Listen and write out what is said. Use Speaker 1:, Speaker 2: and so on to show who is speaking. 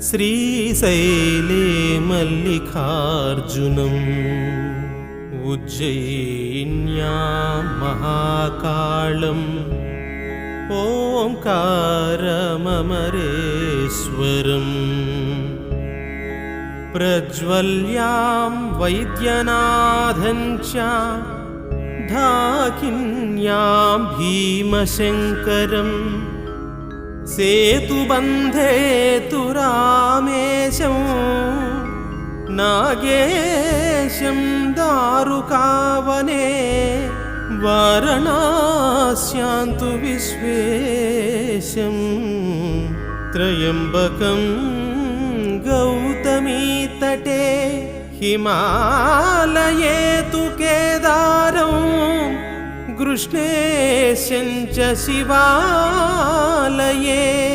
Speaker 1: ശ്രീശൈലേ മല്ലികാർജുനം ഉജ്ജയിന്യാം മഹാകാളം. ഓംകാരമരേശ്വരം പ്രജ്വല്യാം Vaidyanathan ധാകിന്യാം ഭീമശങ്കരം. సేతుబంధే తు Ramesam Nagesham దారుకావనే వారణాశ్యాంతు విశ్వేశం. Tryambakam గౌతమీతటే హిమాలయే తు Kedaram గృష్ణేశం Shiva